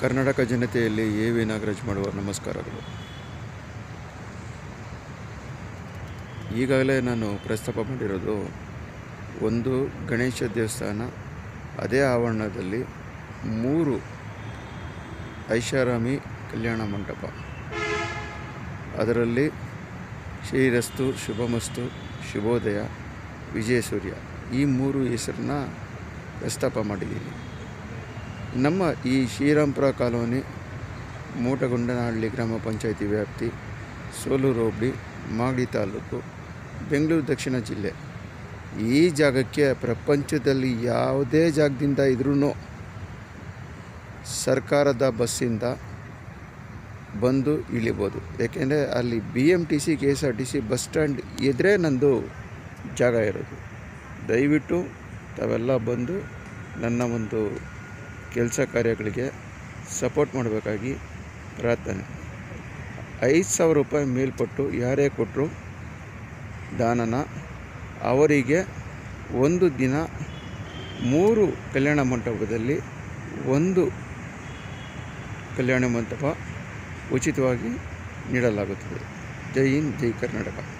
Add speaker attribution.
Speaker 1: ಕರ್ನಾಟಕ ಜನತೆಯಲ್ಲಿ A V Nagaraj ಮಾಡುವ ನಮಸ್ಕಾರಗಳು. ಈಗಾಗಲೇ ನಾನು ಪ್ರಸ್ತಾಪ ಮಾಡಿರೋದು, ಒಂದು ಗಣೇಶ ದೇವಸ್ಥಾನ ಅದೇ ಆವರಣದಲ್ಲಿ ಮೂರು ಐಷಾರಾಮಿ ಕಲ್ಯಾಣ ಮಂಟಪ. ಅದರಲ್ಲಿ ಶ್ರೀರಸ್ತು, ಶುಭಮಸ್ತು, ಶುಭೋದಯ, ವಿಜಯಸೂರ್ಯ ಈ ಮೂರು ಹೆಸರನ್ನ ಪ್ರಸ್ತಾಪ ಮಾಡಿದ್ದೀನಿ. ನಮ್ಮ ಈ ಶ್ರೀರಾಂಪುರ ಕಾಲೋನಿ, ಮೂಟಗೊಂಡನಹಳ್ಳಿ ಗ್ರಾಮ ಪಂಚಾಯಿತಿ ವ್ಯಾಪ್ತಿ, ಸೋಲೂರು ಹೋಬಳಿ ಮಾಗಡಿ ತಾಲೂಕು, ಬೆಂಗಳೂರು ದಕ್ಷಿಣ ಜಿಲ್ಲೆ. ಈ ಜಾಗಕ್ಕೆ ಪ್ರಪಂಚದಲ್ಲಿ ಯಾವುದೇ ಜಾಗದಿಂದ ಇದ್ರೂ ಸರ್ಕಾರದ ಬಸ್ಸಿಂದ ಬಂದು ಇಳಿಬೋದು. ಏಕೆಂದರೆ ಅಲ್ಲಿ B M T C K S R T C bus stand ಎದುರೇ ನಂದು ಜಾಗ ಇರೋದು. ದಯವಿಟ್ಟು ತಾವೆಲ್ಲ ಬಂದು ನನ್ನ ಒಂದು ಕೆಲಸ ಕಾರ್ಯಗಳಿಗೆ ಸಪೋರ್ಟ್ ಮಾಡಬೇಕಾಗಿ ಪ್ರಾರ್ಥನೆ. ಐದು ಸಾವಿರ ರೂಪಾಯಿ ಮೇಲ್ಪಟ್ಟು ಯಾರೇ ಕೊಟ್ಟರು ದಾನನ, ಅವರಿಗೆ ಒಂದು ದಿನ ಮೂರು ಕಲ್ಯಾಣ ಮಂಟಪದಲ್ಲಿ ಒಂದು ಕಲ್ಯಾಣ ಮಂಟಪ ಉಚಿತವಾಗಿ ನೀಡಲಾಗುತ್ತದೆ. ಜೈ ಹಿಂದ್, ಜೈ ಕರ್ನಾಟಕ.